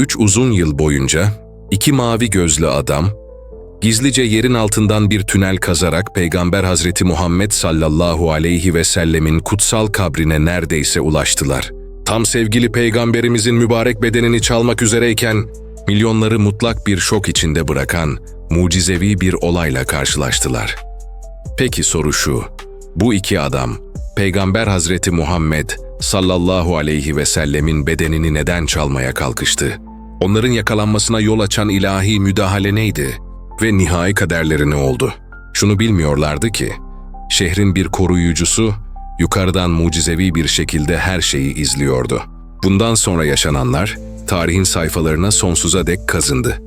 Üç uzun yıl boyunca iki mavi gözlü adam, gizlice yerin altından bir tünel kazarak Peygamber Hazreti Muhammed sallallahu aleyhi ve sellemin kutsal kabrine neredeyse ulaştılar. Tam sevgili peygamberimizin mübarek bedenini çalmak üzereyken, milyonları mutlak bir şok içinde bırakan mucizevi bir olayla karşılaştılar. Peki soru şu, bu iki adam, Peygamber Hazreti Muhammed sallallahu aleyhi ve sellemin bedenini neden çalmaya kalkıştı? Onların yakalanmasına yol açan ilahi müdahale neydi? Ve nihai kaderleri ne oldu? Şunu bilmiyorlardı ki, şehrin bir koruyucusu, yukarıdan mucizevi bir şekilde her şeyi izliyordu. Bundan sonra yaşananlar, tarihin sayfalarına sonsuza dek kazındı.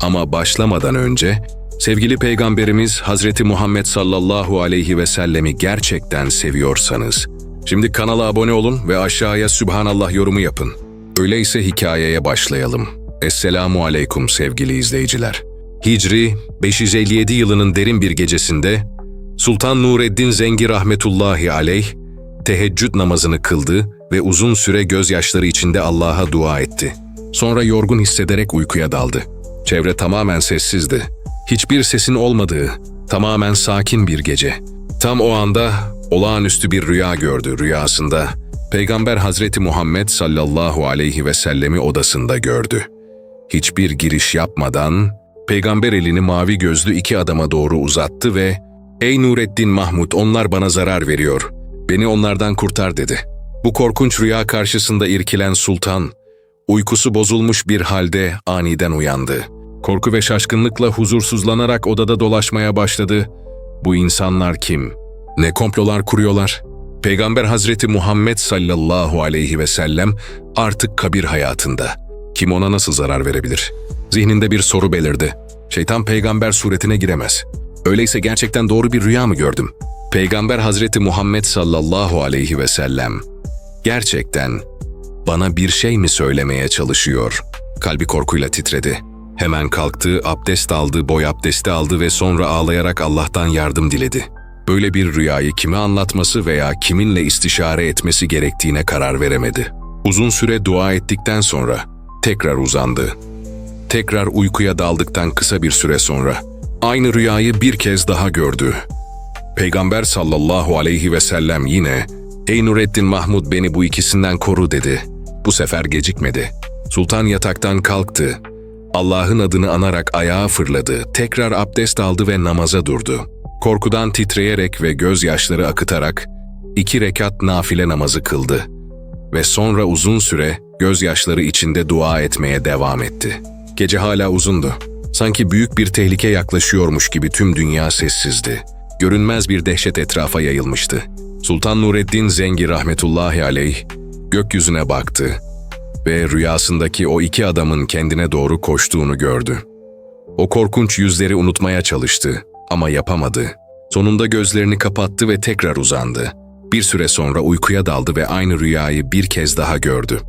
Ama başlamadan önce sevgili peygamberimiz Hazreti Muhammed sallallahu aleyhi ve sellemi gerçekten seviyorsanız şimdi kanala abone olun ve aşağıya Sübhanallah yorumu yapın. Öyleyse hikayeye başlayalım. Esselamu aleyküm sevgili izleyiciler. Hicri 557 yılının derin bir gecesinde Sultan Nureddin Zengi rahmetullahi aleyh teheccüd namazını kıldı ve uzun süre gözyaşları içinde Allah'a dua etti. Sonra yorgun hissederek uykuya daldı. Çevre tamamen sessizdi. Hiçbir sesin olmadığı, tamamen sakin bir gece. Tam o anda olağanüstü bir rüya gördü rüyasında. Peygamber Hazreti Muhammed sallallahu aleyhi ve sellemi odasında gördü. Hiçbir giriş yapmadan peygamber elini mavi gözlü iki adama doğru uzattı ve ''Ey Nureddin Mahmud onlar bana zarar veriyor. Beni onlardan kurtar.'' dedi. Bu korkunç rüya karşısında irkilen sultan, uykusu bozulmuş bir halde aniden uyandı. Korku ve şaşkınlıkla huzursuzlanarak odada dolaşmaya başladı. Bu insanlar kim? Ne komplolar kuruyorlar? Peygamber Hazreti Muhammed sallallahu aleyhi ve sellem artık kabir hayatında. Kim ona nasıl zarar verebilir? Zihninde bir soru belirdi. Şeytan peygamber suretine giremez. Öyleyse gerçekten doğru bir rüya mı gördüm? Peygamber Hazreti Muhammed sallallahu aleyhi ve sellem gerçekten bana bir şey mi söylemeye çalışıyor? Kalbi korkuyla titredi. Hemen kalktı, abdest aldı, boy abdesti aldı ve sonra ağlayarak Allah'tan yardım diledi. Böyle bir rüyayı kime anlatması veya kiminle istişare etmesi gerektiğine karar veremedi. Uzun süre dua ettikten sonra tekrar uzandı. Tekrar uykuya daldıktan kısa bir süre sonra aynı rüyayı bir kez daha gördü. Peygamber sallallahu aleyhi ve sellem yine ''Ey Nureddin Mahmud beni bu ikisinden koru'' dedi. Bu sefer gecikmedi. Sultan yataktan kalktı. Allah'ın adını anarak ayağa fırladı, tekrar abdest aldı ve namaza durdu. Korkudan titreyerek ve gözyaşları akıtarak iki rekat nafile namazı kıldı. Ve sonra uzun süre gözyaşları içinde dua etmeye devam etti. Gece hala uzundu. Sanki büyük bir tehlike yaklaşıyormuş gibi tüm dünya sessizdi. Görünmez bir dehşet etrafa yayılmıştı. Sultan Nureddin Zengi rahmetullahi aleyh gökyüzüne baktı ve rüyasındaki o iki adamın kendine doğru koştuğunu gördü. O korkunç yüzleri unutmaya çalıştı ama yapamadı. Sonunda gözlerini kapattı ve tekrar uzandı. Bir süre sonra uykuya daldı ve aynı rüyayı bir kez daha gördü.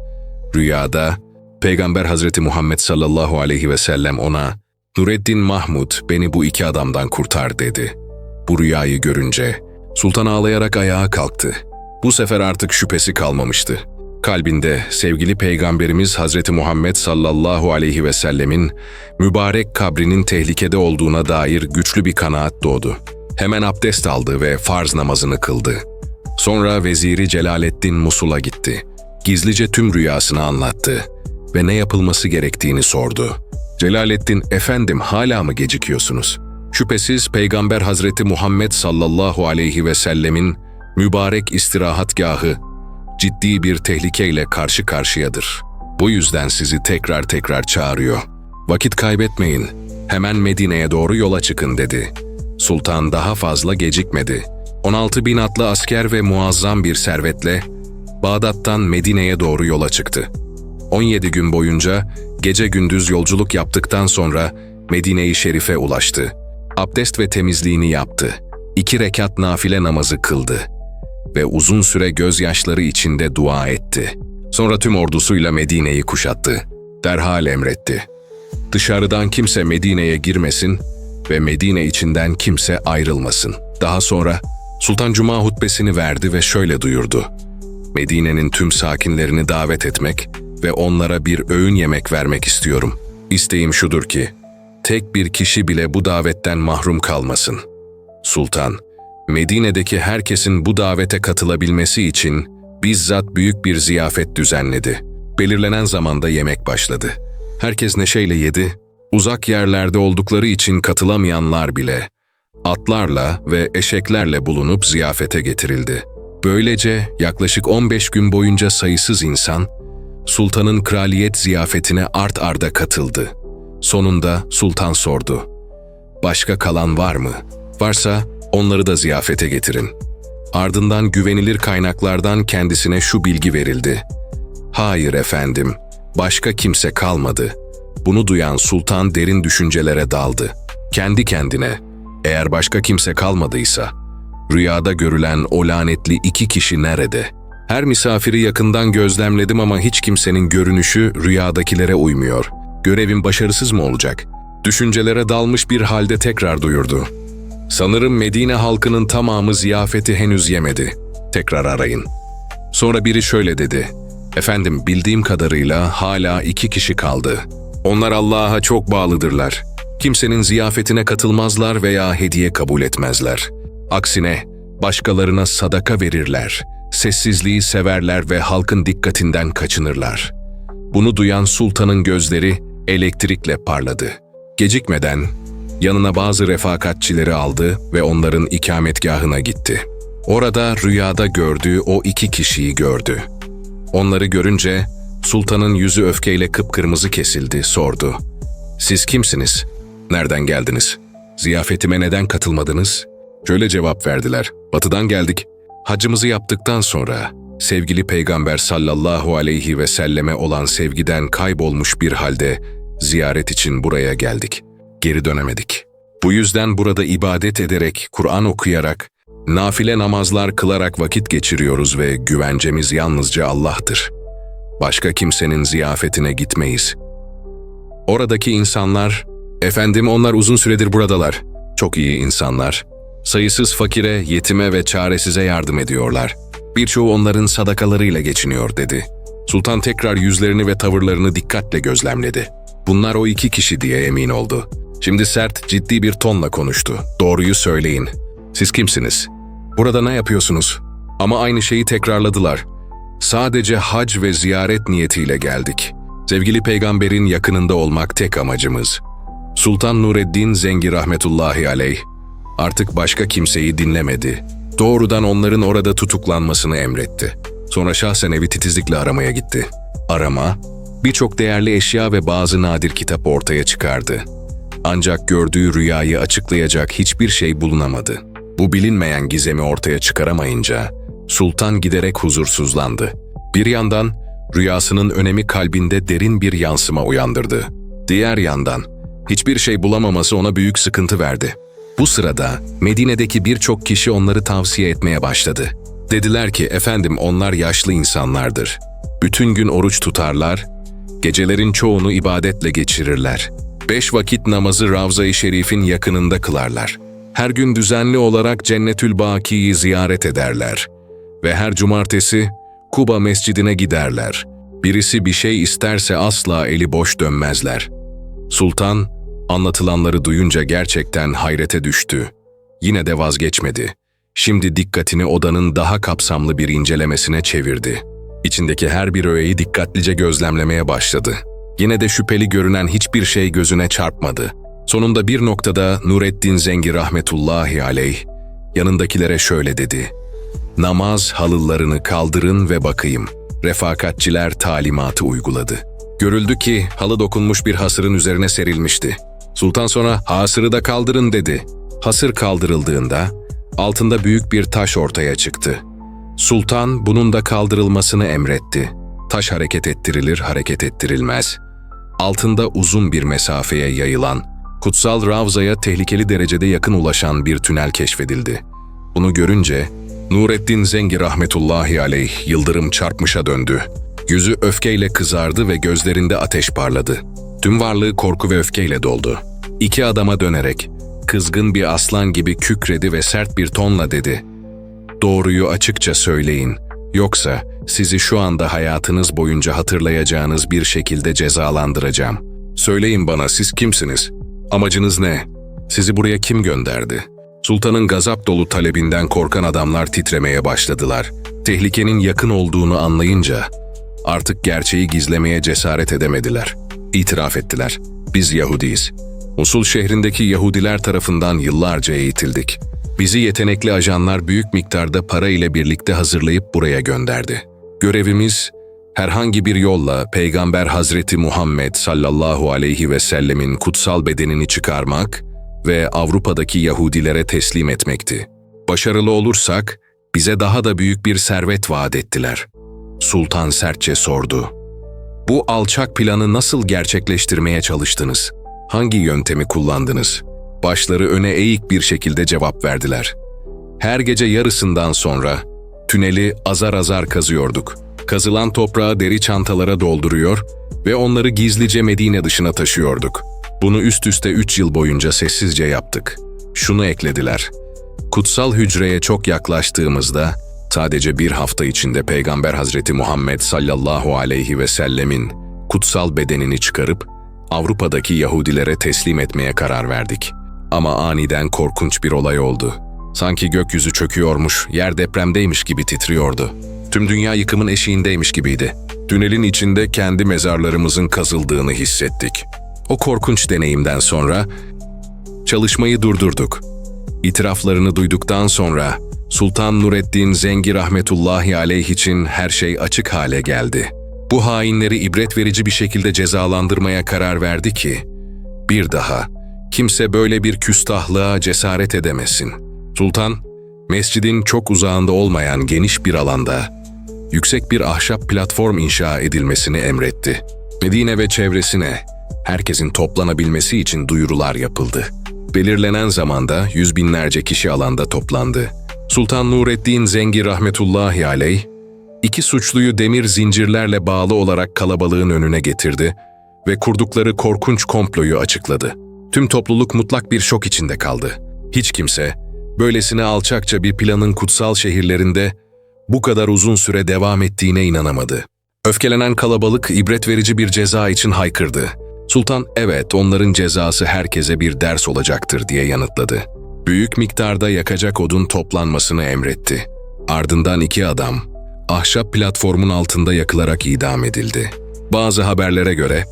Rüyada Peygamber Hazreti Muhammed sallallahu aleyhi ve sellem ona Nureddin Mahmud beni bu iki adamdan kurtar dedi. Bu rüyayı görünce sultan ağlayarak ayağa kalktı. Bu sefer artık şüphesi kalmamıştı. Kalbinde sevgili peygamberimiz Hazreti Muhammed sallallahu aleyhi ve sellemin mübarek kabrinin tehlikede olduğuna dair güçlü bir kanaat doğdu. Hemen abdest aldı ve farz namazını kıldı. Sonra veziri Celaleddin Musul'a gitti. Gizlice tüm rüyasını anlattı ve ne yapılması gerektiğini sordu. Celaleddin, efendim hala mı gecikiyorsunuz? Şüphesiz Peygamber Hazreti Muhammed sallallahu aleyhi ve sellemin mübarek istirahatgahı ciddi bir tehlikeyle karşı karşıyadır. Bu yüzden sizi tekrar tekrar çağırıyor. Vakit kaybetmeyin, hemen Medine'ye doğru yola çıkın dedi. Sultan daha fazla gecikmedi. 16 bin atlı asker ve muazzam bir servetle Bağdat'tan Medine'ye doğru yola çıktı. 17 gün boyunca gece gündüz yolculuk yaptıktan sonra Medine-i Şerif'e ulaştı. Abdest ve temizliğini yaptı. İki rekat nafile namazı kıldı ve uzun süre gözyaşları içinde dua etti. Sonra tüm ordusuyla Medine'yi kuşattı. Derhal emretti. Dışarıdan kimse Medine'ye girmesin ve Medine içinden kimse ayrılmasın. Daha sonra Sultan Cuma hutbesini verdi ve şöyle duyurdu. Medine'nin tüm sakinlerini davet etmek ve onlara bir öğün yemek vermek istiyorum. İsteğim şudur ki, tek bir kişi bile bu davetten mahrum kalmasın. Sultan, Medine'deki herkesin bu davete katılabilmesi için bizzat büyük bir ziyafet düzenledi. Belirlenen zamanda yemek başladı. Herkes neşeyle yedi, uzak yerlerde oldukları için katılamayanlar bile atlarla ve eşeklerle bulunup ziyafete getirildi. Böylece yaklaşık 15 gün boyunca sayısız insan sultanın kraliyet ziyafetine art arda katıldı. Sonunda sultan sordu. Başka kalan var mı? Varsa onları da ziyafete getirin. Ardından güvenilir kaynaklardan kendisine şu bilgi verildi. Hayır efendim, başka kimse kalmadı. Bunu duyan sultan derin düşüncelere daldı. Kendi kendine, eğer başka kimse kalmadıysa, rüyada görülen o lanetli iki kişi nerede? Her misafiri yakından gözlemledim ama hiç kimsenin görünüşü rüyadakilere uymuyor. Görevim başarısız mı olacak? Düşüncelere dalmış bir halde tekrar duyurdu. Sanırım Medine halkının tamamı ziyafeti henüz yemedi. Tekrar arayın. Sonra biri şöyle dedi. Efendim bildiğim kadarıyla hala iki kişi kaldı. Onlar Allah'a çok bağlıdırlar. Kimsenin ziyafetine katılmazlar veya hediye kabul etmezler. Aksine başkalarına sadaka verirler. Sessizliği severler ve halkın dikkatinden kaçınırlar. Bunu duyan sultanın gözleri elektrikle parladı. Gecikmeden yanına bazı refakatçileri aldı ve onların ikametgahına gitti. Orada rüyada gördüğü o iki kişiyi gördü. Onları görünce sultanın yüzü öfkeyle kıpkırmızı kesildi, sordu. Siz kimsiniz? Nereden geldiniz? Ziyafetime neden katılmadınız? Şöyle cevap verdiler. Batıdan geldik. Hacımızı yaptıktan sonra sevgili peygamber sallallahu aleyhi ve selleme olan sevgiden kaybolmuş bir halde ziyaret için buraya geldik. Geri dönemedik. Bu yüzden burada ibadet ederek, Kur'an okuyarak, nafile namazlar kılarak vakit geçiriyoruz ve güvencemiz yalnızca Allah'tır. Başka kimsenin ziyafetine gitmeyiz. Oradaki insanlar, efendim onlar uzun süredir buradalar. Çok iyi insanlar. Sayısız fakire, yetime ve çaresize yardım ediyorlar. Birçoğu onların sadakalarıyla geçiniyor dedi. Sultan tekrar yüzlerini ve tavırlarını dikkatle gözlemledi. Bunlar o iki kişi diye emin oldu. Şimdi sert, ciddi bir tonla konuştu. Doğruyu söyleyin. Siz kimsiniz? Burada ne yapıyorsunuz? Ama aynı şeyi tekrarladılar. Sadece hac ve ziyaret niyetiyle geldik. Sevgili peygamberin yakınında olmak tek amacımız. Sultan Nureddin Zengi rahmetullahi aleyh artık başka kimseyi dinlemedi. Doğrudan onların orada tutuklanmasını emretti. Sonra şahsen evi titizlikle aramaya gitti. Arama, birçok değerli eşya ve bazı nadir kitap ortaya çıkardı. Ancak gördüğü rüyayı açıklayacak hiçbir şey bulunamadı. Bu bilinmeyen gizemi ortaya çıkaramayınca sultan giderek huzursuzlandı. Bir yandan rüyasının önemi kalbinde derin bir yansıma uyandırdı. Diğer yandan hiçbir şey bulamaması ona büyük sıkıntı verdi. Bu sırada Medine'deki birçok kişi onları tavsiye etmeye başladı. Dediler ki efendim onlar yaşlı insanlardır. Bütün gün oruç tutarlar, gecelerin çoğunu ibadetle geçirirler. Beş vakit namazı Ravza-i Şerif'in yakınında kılarlar. Her gün düzenli olarak Cennetül Baki'yi ziyaret ederler. Ve her cumartesi Kuba Mescidine giderler. Birisi bir şey isterse asla eli boş dönmezler. Sultan, anlatılanları duyunca gerçekten hayrete düştü. Yine de vazgeçmedi. Şimdi dikkatini odanın daha kapsamlı bir incelemesine çevirdi. İçindeki her bir öğeyi dikkatlice gözlemlemeye başladı. Yine de şüpheli görünen hiçbir şey gözüne çarpmadı. Sonunda bir noktada Nureddin Zengi rahmetullahi aleyh yanındakilere şöyle dedi. Namaz halılarını kaldırın ve bakayım. Refakatçiler talimatı uyguladı. Görüldü ki halı dokunmuş bir hasırın üzerine serilmişti. Sultan sonra hasırı da kaldırın dedi. Hasır kaldırıldığında altında büyük bir taş ortaya çıktı. Sultan bunun da kaldırılmasını emretti. Taş hareket ettirilir, hareket ettirilmez. Altında uzun bir mesafeye yayılan, kutsal Ravza'ya tehlikeli derecede yakın ulaşan bir tünel keşfedildi. Bunu görünce Nureddin Zengi rahmetullahi aleyh yıldırım çarpmışa döndü. Yüzü öfkeyle kızardı ve gözlerinde ateş parladı. Tüm varlığı korku ve öfkeyle doldu. İki adama dönerek, kızgın bir aslan gibi kükredi ve sert bir tonla dedi. Doğruyu açıkça söyleyin, yoksa sizi şu anda hayatınız boyunca hatırlayacağınız bir şekilde cezalandıracağım. Söyleyin bana siz kimsiniz? Amacınız ne? Sizi buraya kim gönderdi? Sultanın gazap dolu talebinden korkan adamlar titremeye başladılar. Tehlikenin yakın olduğunu anlayınca artık gerçeği gizlemeye cesaret edemediler. İtiraf ettiler. Biz Yahudiyiz. Musul şehrindeki Yahudiler tarafından yıllarca eğitildik. Bizi yetenekli ajanlar büyük miktarda para ile birlikte hazırlayıp buraya gönderdi. Görevimiz herhangi bir yolla Peygamber Hazreti Muhammed sallallahu aleyhi ve sellemin kutsal bedenini çıkarmak ve Avrupa'daki Yahudilere teslim etmekti. Başarılı olursak bize daha da büyük bir servet vaat ettiler. Sultan sertçe sordu. Bu alçak planı nasıl gerçekleştirmeye çalıştınız? Hangi yöntemi kullandınız? Başları öne eğik bir şekilde cevap verdiler. Her gece yarısından sonra tüneli azar azar kazıyorduk. Kazılan toprağı deri çantalara dolduruyor ve onları gizlice Medine dışına taşıyorduk. Bunu üst üste üç yıl boyunca sessizce yaptık. Şunu eklediler. Kutsal hücreye çok yaklaştığımızda sadece bir hafta içinde Peygamber Hazreti Muhammed sallallahu aleyhi ve sellemin kutsal bedenini çıkarıp Avrupa'daki Yahudilere teslim etmeye karar verdik. Ama aniden korkunç bir olay oldu. Sanki gökyüzü çöküyormuş, yer depremdeymiş gibi titriyordu. Tüm dünya yıkımın eşiğindeymiş gibiydi. Tünelin içinde kendi mezarlarımızın kazıldığını hissettik. O korkunç deneyimden sonra çalışmayı durdurduk. İtiraflarını duyduktan sonra Sultan Nureddin Zengi rahmetullahi aleyh için her şey açık hale geldi. Bu hainleri ibret verici bir şekilde cezalandırmaya karar verdi ki, bir daha kimse böyle bir küstahlığa cesaret edemesin. Sultan, mescidin çok uzağında olmayan geniş bir alanda yüksek bir ahşap platform inşa edilmesini emretti. Medine ve çevresine herkesin toplanabilmesi için duyurular yapıldı. Belirlenen zamanda yüz binlerce kişi alanda toplandı. Sultan Nureddin Zengi rahmetullahi aleyh, iki suçluyu demir zincirlerle bağlı olarak kalabalığın önüne getirdi ve kurdukları korkunç komployu açıkladı. Tüm topluluk mutlak bir şok içinde kaldı. Hiç kimse, böylesine alçakça bir planın kutsal şehirlerinde bu kadar uzun süre devam ettiğine inanamadı. Öfkelenen kalabalık ibret verici bir ceza için haykırdı. Sultan evet onların cezası herkese bir ders olacaktır diye yanıtladı. Büyük miktarda yakacak odun toplanmasını emretti. Ardından iki adam ahşap platformun altında yakılarak idam edildi. Bazı haberlere göre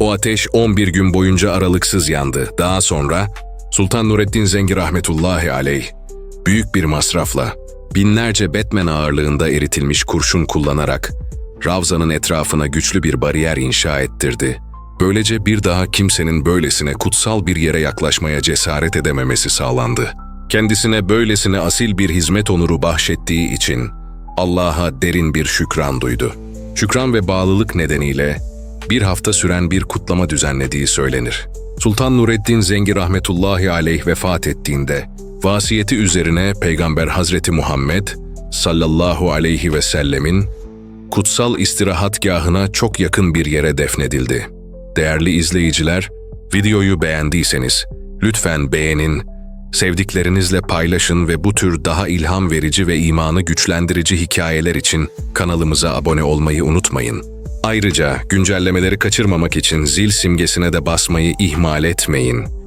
o ateş 11 gün boyunca aralıksız yandı. Daha sonra Sultan Nureddin Zengi rahmetullahi aleyh büyük bir masrafla binlerce Batman ağırlığında eritilmiş kurşun kullanarak Ravza'nın etrafına güçlü bir bariyer inşa ettirdi. Böylece bir daha kimsenin böylesine kutsal bir yere yaklaşmaya cesaret edememesi sağlandı. Kendisine böylesine asil bir hizmet onuru bahşettiği için Allah'a derin bir şükran duydu. Şükran ve bağlılık nedeniyle bir hafta süren bir kutlama düzenlediği söylenir. Sultan Nureddin Zengi rahmetullahi aleyh vefat ettiğinde vasiyeti üzerine Peygamber Hazreti Muhammed sallallahu aleyhi ve sellemin kutsal istirahatgahına çok yakın bir yere defnedildi. Değerli izleyiciler, videoyu beğendiyseniz lütfen beğenin, sevdiklerinizle paylaşın ve bu tür daha ilham verici ve imanı güçlendirici hikayeler için kanalımıza abone olmayı unutmayın. Ayrıca güncellemeleri kaçırmamak için zil simgesine de basmayı ihmal etmeyin.